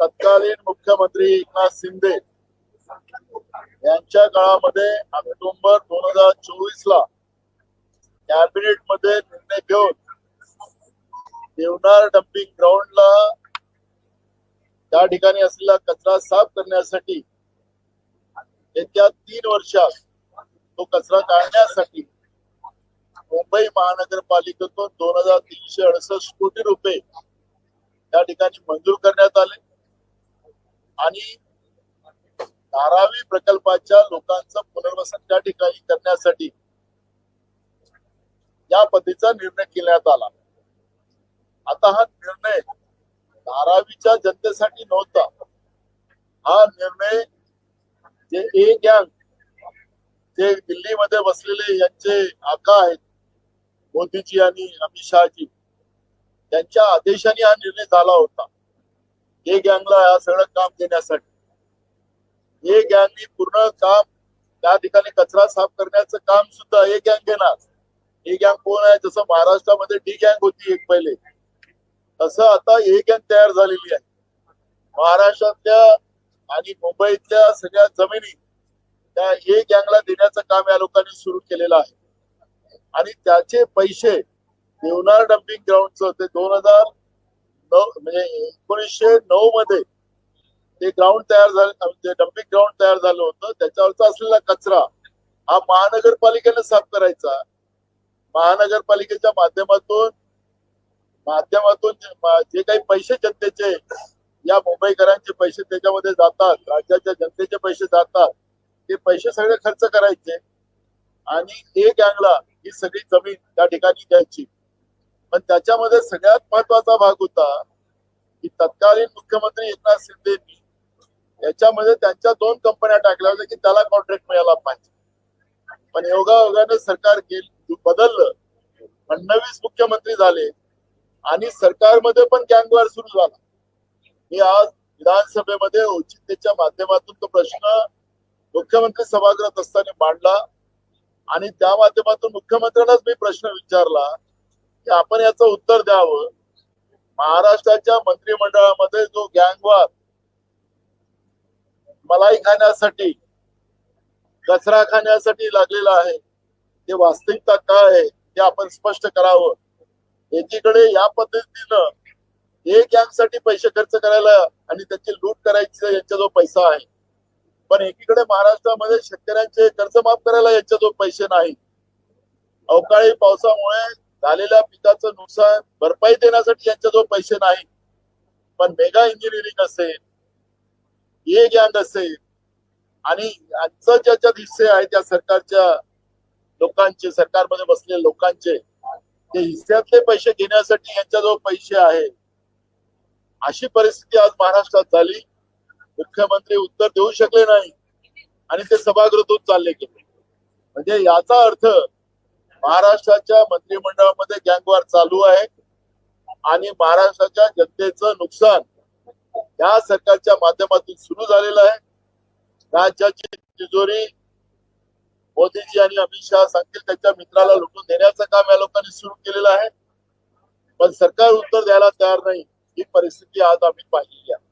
तत्कालीन मुख्यमंत्री एकनाथ शिंदे यांच्या काळामध्ये ऑक्टोबर दोन हजार चोवीस ला कॅबिनेटमध्ये निर्णय घेऊन देवनार डम्पिंग ग्राउंडला त्या ठिकाणी असलेला कचरा साफ करण्यासाठी येत्या तीन वर्षात तो कचरा काढण्यासाठी मुंबई महानगरपालिकेतून दोन हजार तीनशे अडुसष्ट कोटी रुपये त्या ठिकाणी मंजूर करण्यात आले. आणि धारावी प्रकल्पाच्या लोकांचं पुनर्वसन त्या ठिकाणी करण्यासाठी या पद्धतीचा निर्णय घेण्यात आला. आता हा निर्णय धारावीच्या जनतेसाठी नव्हता. हा निर्णय जे ए गँग जे दिल्लीमध्ये बसलेले यांचे आका आहेत मोदीजी आणि अमित शहाजी त्यांच्या आदेशाने हा निर्णय झाला होता. ए गँगला हा सगळं काम देण्यासाठी. ए गँगनी पूर्ण काम त्या ठिकाणी कचरा साफ करण्याचं काम सुद्धा ए गँग घेणार. ही गँग कोण आहे? जसं महाराष्ट्रामध्ये डी गँग होती एक पहिले. तसं आता ए गँग तयार झालेली आहे. महाराष्ट्रातल्या आणि मुंबईतल्या सगळ्या जमिनी त्या ए गँगला देण्याचं काम या लोकांनी सुरू केलेलं आहे. आणि त्याचे पैसे देवनार डम्पिंग ग्राउंडचं ते दोन हजार नऊ म्हणजे एकोणीसशे नऊ मध्ये ते ग्राउंड तयार झालं ते डम्पिंग ग्राउंड तयार झालं होतं. त्याच्यावरचा असलेला कचरा हा महानगरपालिकेने साफ करायचा. महानगरपालिकेच्या माध्यमातून माध्यमातून जे काही पैसे जनतेचे या मुंबईकरांचे पैसे त्याच्यामध्ये जातात राज्याच्या जनतेचे पैसे जातात ते पैसे सगळे खर्च करायचे. आणि एक अँगला ही सगळी जमीन त्या ठिकाणी द्यायची. पण त्याच्यामध्ये सगळ्यात महत्त्वाचा भाग होता की तत्कालीन मुख्यमंत्री एकनाथ शिंदे याच्यामध्ये त्यांच्या दोन कंपन्या टाकल्या होत्या की त्याला कॉन्ट्रॅक्ट मिळाला पाहिजे. पण योगायोगाने सरकार गेली बदललं. फडणवीस मुख्यमंत्री झाले आणि सरकारमध्ये पण गँगवार सुरू झाला. मी आज विधानसभेमध्ये औचित्याच्या माध्यमातून तो प्रश्न मुख्यमंत्री सभागृहात असताना मांडला आणि त्या माध्यमातून मुख्यमंत्र्यांनाच मी प्रश्न विचारला की आपण याचं उत्तर द्यावं? महाराष्ट्राच्या मंत्रिमंडळामध्ये जो गँगवार मलाई खाण्यासाठी कचरा खाण्यासाठी लागलेला आहे ते वास्तविकता काय आहे ते आपण स्पष्ट करावं. एकीकडे या पद्धतीनं हे गँगसाठी पैसे खर्च करायला आणि त्याची लूट करायची यांचा जो पैसा आहे. पण एकीकडे महाराष्ट्रामध्ये शेतकऱ्यांचे कर्ज माफ करायला यांच्याजवळ पैसे नाही. अवकाळी पावसामुळे झालेल्या पिकाचं नुकसान भरपाई देण्यासाठी यांच्याजवळ पैसे नाही. पण मेगा इंजिनिअरिंग असेल ए गँग असेल आणि यांचं ज्याच्यात हिस्से आहेत त्या सरकारच्या लोकांचे सरकारमध्ये बसलेले लोकांचे ते हिस्स्यातले पैसे घेण्यासाठी यांच्याजवळ पैसे आहे अशी परिस्थिती आज महाराष्ट्रात झाली. मुख्यमंत्री उत्तर देऊ शकले नाही आणि ते सभागृहातून चालले गेले. म्हणजे याचा अर्थ महाराष्ट्राच्या मंत्रिमंडळामध्ये गँगवार चालू आहे आणि महाराष्ट्राच्या जनतेचं नुकसान या सरकारच्या माध्यमातून सुरू झालेलं आहे. राज्याची तिजोरी मोदीजी आणि अमित शहा सांगतील त्यांच्या मित्राला लुटून देण्याचं काम या लोकांनी सुरू केलेलं आहे. पण सरकार उत्तर द्यायला तयार नाही. ही परिस्थिती आज आम्ही पाहिली आहे.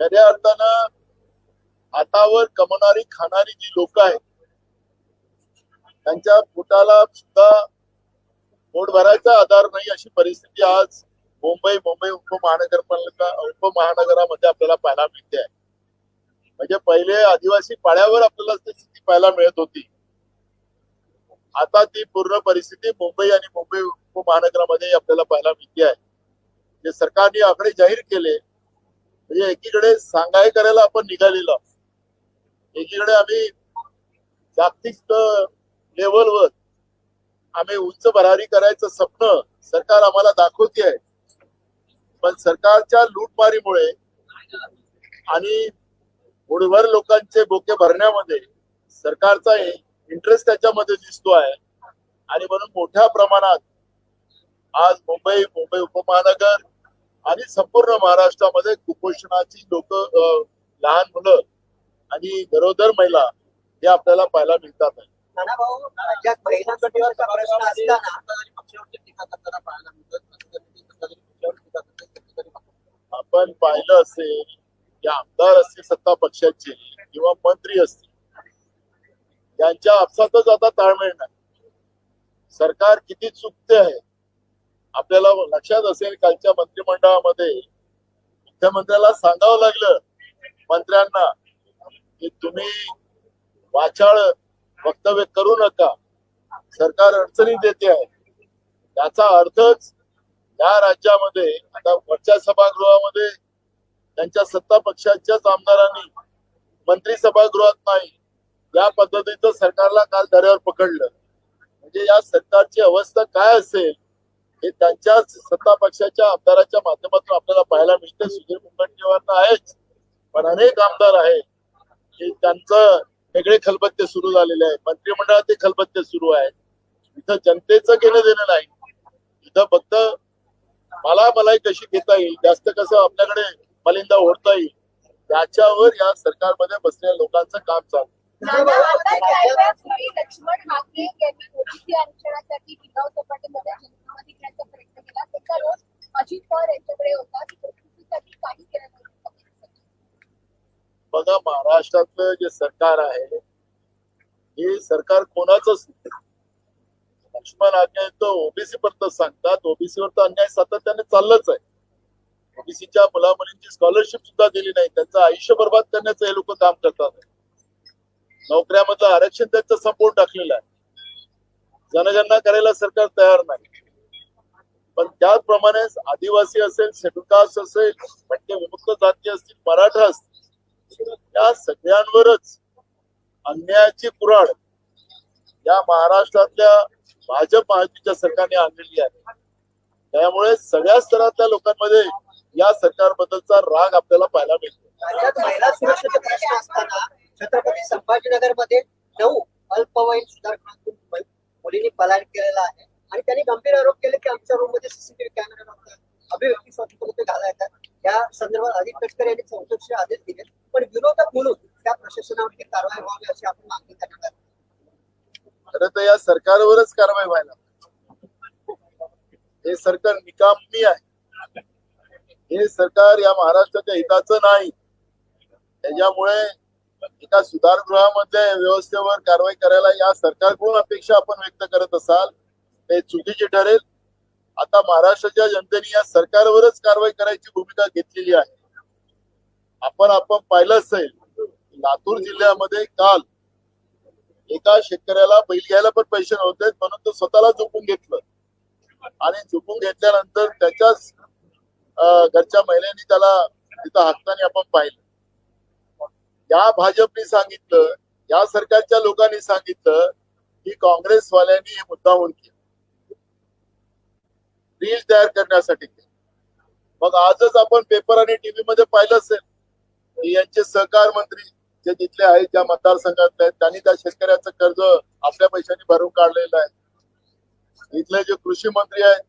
खऱ्या अर्थानं हातावर कमवणारी खाणारी जी लोक आहेत त्यांच्या पोटाला सुद्धा पोट भरायचा आधार नाही अशी परिस्थिती आज मुंबई मुंबई उपमहानगरपालिका उपमहानगरामध्ये आपल्याला पाहायला मिळते आहे. म्हणजे पहिले आदिवासी पाड्यावर आपल्याला ती स्थिती पाहायला मिळत होती. आता ती पूर्ण परिस्थिती मुंबई आणि मुंबई उपमहानगरामध्ये आपल्याला पाहायला मिळते आहे. जे सरकारने आकडे जाहीर केले म्हणजे एकीकडे सांगाय करायला आपण निघालेलो आहोत. एकीकडे आम्ही जागतिक लेवलवर आम्ही उंच भरारी करायचं स्वप्न सरकार आम्हाला दाखवते आहे पण सरकारच्या लूटमारीमुळे आणि मुठभर लोकांचे बोके भरण्यामध्ये सरकारचा इंटरेस्ट त्याच्यामध्ये दिसतो आहे. आणि म्हणून मोठ्या प्रमाणात आज मुंबई मुंबई उपमहानगर आणि संपूर्ण महाराष्ट्रामध्ये कुपोषणाची लोक लहान मुलं आणि गरोदर महिला हे आपल्याला पाहायला मिळतात. आहे. आपण पाहिलं असेल की आमदार असतील सत्ता पक्षाचे किंवा मंत्री असतील यांच्या आपसातच आता ताळमेळ नाही. सरकार किती चुकते आहे आपल्याला लक्षात असेल कालच्या मंत्रिमंडळामध्ये मुख्यमंत्र्याला सांगावं लागलं मंत्र्यांना की तुम्ही वाचाळ वक्तव्य करू नका. सरकार अडचणी देते आहे. याचा अर्थच या राज्यामध्ये आता वरच्या सभागृहामध्ये त्यांच्या सत्ता पक्षाच्याच आमदारांनी मंत्री सभागृहात नाही या पद्धतीचं सरकारला काल दऱ्यावर पकडलं. म्हणजे या सरकारची अवस्था काय असेल हे त्यांच्याच सत्ता पक्षाच्या आमदाराच्या माध्यमातून आपल्याला पाहायला मिळते सुधीर मुनगंटीवार आहेच पण अनेक आमदार आहेत. म्हणजे त्यांचं वेगळे खलबत्ते सुरू झालेले आहेत. मंत्रिमंडळात खलबत्ते सुरू आहेत. इथं जनतेचं घेणं देणं नाही. इथं फक्त मला मलाई कशी घेता येईल जास्त कसं आपल्याकडे मलिंदा ओढता येईल त्याच्यावर या सरकारमध्ये बसलेल्या लोकांचं काम चालू लक्ष्मण हाके यांनी ओबीसी आरक्षणासाठी विधाव सपाटीमध्ये जनसंवाद प्रयत्न केला. त्याचा रोज अजित पवार यांच्याकडे होता. की काही केलं बघा महाराष्ट्रातलं जे सरकार आहे हे सरकार कोणाच लक्ष्मण आज्ञा तर ओबीसी पर्यंत सांगतात ओबीसी वर तर अन्याय सातत्याने चाललंच आहे. ओबीसीच्या मुला मुलींची स्कॉलरशिप सुद्धा दिली नाही. त्यांचं आयुष्य बर्बाद करण्याचं हे लोक काम करतात. नोकऱ्यामधलं आरक्षण त्यांचं संपवून टाकलेलं आहे. जनगणना करायला सरकार तयार नाही. पण त्याचप्रमाणे आदिवासी असेल शेड्यूल कास्ट असेल म्हणजे विमुक्त जाती असतील मराठा असतील या सगळ्यांवरच अन्यायाची कुराड या महाराष्ट्रातल्या भाजप महायुतीच्या सरकारने आणलेली आहे. त्यामुळे सगळ्या स्तरातल्या लोकांमध्ये या सरकारबद्दलचा राग आपल्याला पाहायला मिळतो. महिला सुरक्षेचा प्रश्न असताना छत्रपती संभाजीनगरमध्ये नऊ अल्पवयीन सुधारणातून मुलींनी पलायन केलेला आहे. आणि त्यांनी गंभीर आरोप केले की आमच्या रूममध्ये सीसीटीव्ही कॅमेरा नव्हता. अभिव्यक्ती स्वातंत्र्य घालायचा. या संदर्भात अधिक तटकरे यांनी चौकशी आदेश दिले. पण विरोधक म्हणून त्या प्रशासनावरती कारवाई व्हावी अशी आपण मागणी करणार खरं तर या सरकारवरच कारवाई व्हायला हे सरकार निकामी आहे. हे सरकार या महाराष्ट्राच्या हिताचं नाही. त्याच्यामुळे एका सुधारगृहामध्ये व्यवस्थेवर कारवाई करायला या सरकारकडून अपेक्षा आपण व्यक्त करत असाल. ते चुकीची ठरेल. आता महाराष्ट्राच्या जनतेने या सरकारवरच कारवाई करायची भूमिका घेतलेली आहे. आपण आपण पाहिलं असेल लातूर जिल्ह्यामध्ये काल एका शेतकऱ्याला बैल घ्यायला पण पैसे नव्हते म्हणून तो स्वतःला झोपून घेतलं. आणि झोपून घेतल्यानंतर त्याच्याच अं, घरच्या महिलांनी त्याला तिथं हक्काने आपण पाहिलं. या भाजपने सांगितलं या सरकारच्या लोकांनी सांगितलं की काँग्रेसवाल्यांनी हे मुद्दा केलं रील तयार करण्यासाठी मग आजच आपण पेपर आणि टीव्ही मध्ये पाहिलं असेल की यांचे सहकार मंत्री जे तिथले आहेत ज्या मतदारसंघातले आहेत त्यांनी त्या शेतकऱ्याचं कर्ज आपल्या पैशाने भरून काढलेलं आहे. इथले जे कृषी मंत्री आहेत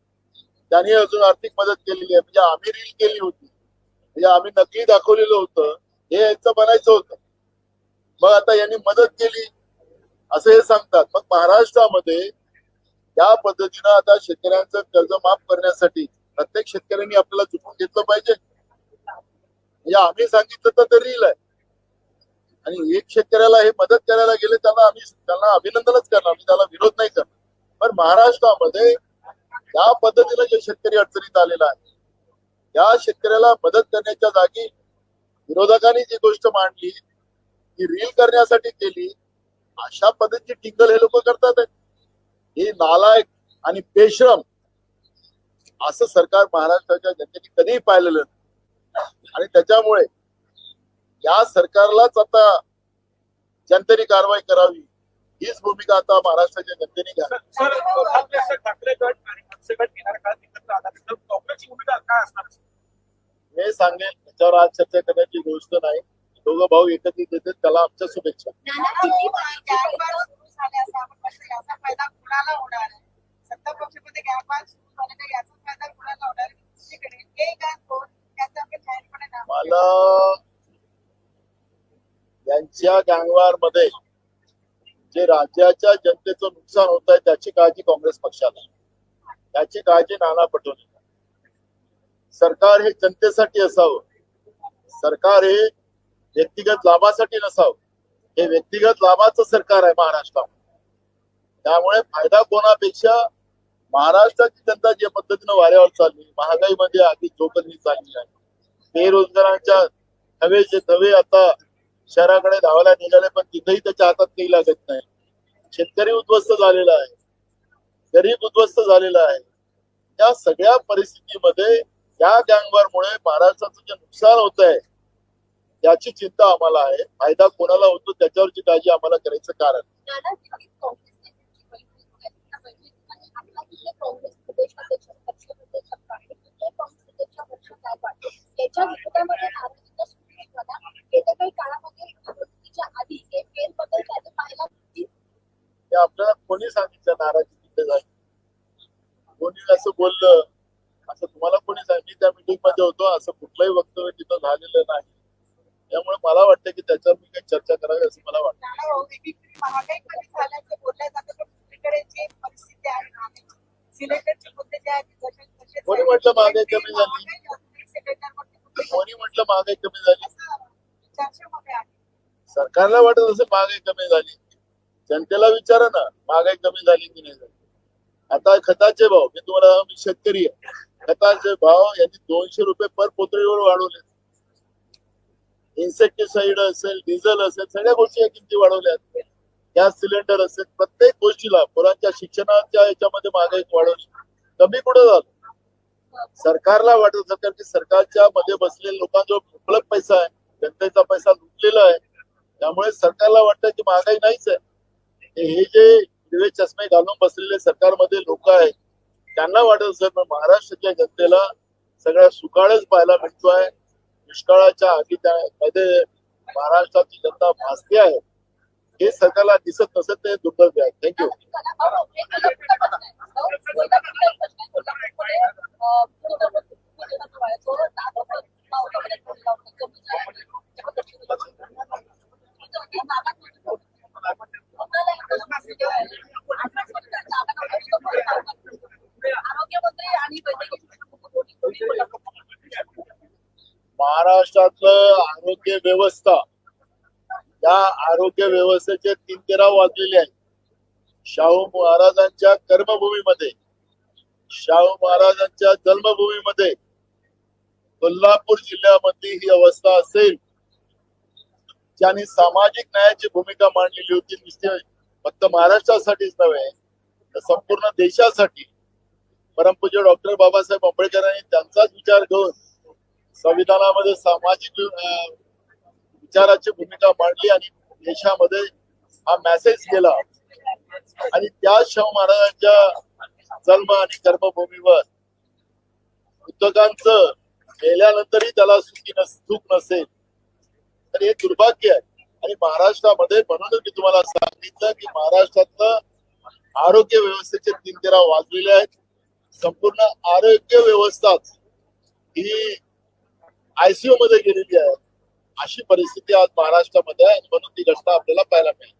त्यांनी अजून आर्थिक मदत केलेली आहे. म्हणजे आम्ही रील केली होती. म्हणजे आम्ही नकली दाखवलेलं होतं. हे यांचं बनायचं होतं. मग आता यांनी मदत केली. असं हे सांगतात. मग महाराष्ट्रामध्ये या पद्धतीनं आता शेतकऱ्यांचं कर्ज माफ करण्यासाठी प्रत्येक शेतकऱ्यांनी आपल्याला चुकून घेतलं पाहिजे. म्हणजे आम्ही सांगितलं तर रील आहे. आणि एक शेतकऱ्याला हे मदत करायला गेले त्यांना आम्ही त्यांना अभिनंदनच करणार. आम्ही त्याला विरोध नाही करणार. पण महाराष्ट्रामध्ये या पद्धतीनं जे शेतकरी अडचणीत आलेला आहे या शेतकऱ्याला मदत करण्याच्या जागी विरोधकांनी जी गोष्ट मांडली ती रील करण्यासाठी केली अशा पद्धतीची टिंगल हे लोक करतात. हे नालायक आणि बेश्रम असं सरकार महाराष्ट्राच्या जनतेने कधीही पाहिलेलं नाही. आणि त्याच्यामुळे या सरकारलाच आता जनतेने कारवाई करावी हीच भूमिका आता महाराष्ट्राच्या जनतेने घ्यावी. सर काँग्रेस ठाकरे गट आणि मनसे गट येणार काळात एकत्र आला तर काँग्रेसची भूमिका काय असणार? मी सांगेन त्याच्यावर आज चर्चा करण्याची गोष्ट नाही. दोघं भाऊ एकत्रित येतात त्याला आमच्या शुभेच्छा. झाले असं आपण म्हणतो याचा फायदा कुणाला होणार आहे? सत्ता पक्षामध्ये गॅप सुरू झाल्याने याचा फायदा कुणाला होणार आहे? दुसरीकडे हे गॅप कोण त्याचा आपण जाहीरपणे मला यांच्या गँगवारमध्ये जे राज्याच्या जनतेचं नुकसान होत आहे त्याची काळजी काँग्रेस पक्षाला. त्याची काळजी नाना पटोले. सरकार हे जनतेसाठी असावं. सरकार हे व्यक्तिगत लाभासाठी नसावं. हे व्यक्तिगत लाभाचं सरकार आहे महाराष्ट्रामध्ये. त्यामुळे फायदा कोणापेक्षा महाराष्ट्राची जनता ज्या पद्धतीनं वाऱ्यावर चालली महागाईमध्ये आधी चोकंदी चालली आहे. बेरोजगारांच्या हवेचे तवे आता शहराकडे धावायला निघाले पण तिथेही त्याच्या हातात काही लागत नाही. शेतकरी उद्ध्वस्त झालेला आहे गरीब उद्ध्वस्त झालेला आहे. या सगळ्या परिस्थितीमध्ये या गँगवारमुळे महाराष्ट्राचं जे नुकसान होत आहे याची चिंता आम्हाला आहे. फायदा कोणाला होतो त्याच्यावरची काळजी आम्हाला करायचं कारण. आपल्याला कोणी सांगितलं नाराजी तिथे जाईल कोणी असं बोललं? असं तुम्हाला कोणी सांग मी त्या मीटिंगमध्ये होतो. असं कुठलंही वक्तव्य तिथं झालेलं नाही. मला वाटतं की त्याच्यावर मी काही चर्चा करावी असं मला वाटतं. कोणी. म्हटलं महागाई कमी झाली? कोणी म्हटलं महागाई कमी झाली? असं सरकारला वाटत असेल महागाई कमी झाली. जनतेला विचारा ना महागाई कमी झाली की नाही झाली. आता खताचे भाव मी तुम्हाला मी शेतकरी आहे. खताचे भाव यांनी दोनशे रुपये पर पोतळीवर वाढवले इन्सेक्टिसाइड असेल डिझेल असेल सगळ्या गोष्टी या किमती वाढवल्या गॅस सिलेंडर असेल प्रत्येक गोष्टीला मुलांच्या शिक्षणाच्या याच्यामध्ये महागाई वाढवली. कमी कुठं झालं? सरकारला वाटत होतं की सरकारच्या मध्ये बसलेल्या लोकांजवळ मुबलक पैसा आहे. जनतेचा पैसा लुटलेला आहे. त्यामुळे सरकारला वाटतं की महागाई नाहीच आहे. हे- जे हिरवे चष्मे घालून बसलेले सरकारमध्ये लोक आहेत त्यांना वाटत असेल पण महाराष्ट्राच्या जनतेला सगळ्या सुकाळच पाहायला मिळतोय दुष्काळाच्या आधी मध्ये महाराष्ट्राची जनता भासते आहे. हे सरकारला दिसत नसत ते दुर्दैव आहे. थँक्यू आरोग्यमंत्री आणि वैद्यकीय महाराष्ट्रातलं आरोग्य व्यवस्था या आरोग्य व्यवस्थेचे तीन तेरा वाजलेले आहेत. शाहू महाराजांच्या कर्मभूमीमध्ये शाहू महाराजांच्या जन्मभूमीमध्ये कोल्हापूर जिल्ह्यामध्ये ही अवस्था असेल ज्यांनी सामाजिक न्यायाची भूमिका मांडलेली होती. नुसते फक्त महाराष्ट्रासाठीच नव्हे तर संपूर्ण देशासाठी. परमपूज्य डॉक्टर बाबासाहेब आंबेडकरांनी त्यांचाच विचार घेऊन संविधानामध्ये सामाजिक विचाराची भूमिका मांडली आणि देशामध्ये हा मेसेज गेला आणि त्या शाहू महाराजांच्या जन्म आणि कर्मभूमीवर उद्योगांच गेल्यानंतरही त्याला सुखी नस सुख नसेल. तर हे दुर्भाग्य आहे. आणि महाराष्ट्रामध्ये म्हणून मी तुम्हाला सांगितलं की महाराष्ट्रातलं आरोग्य व्यवस्थेचे तीन तेरा वाजलेले आहेत. संपूर्ण आरोग्य व्यवस्थाच ही आयसीयू मध्ये गेलेली आहे. अशी परिस्थिती आज महाराष्ट्रामध्ये आहे. म्हणून ती घटना आपल्याला पाहायला मिळेल.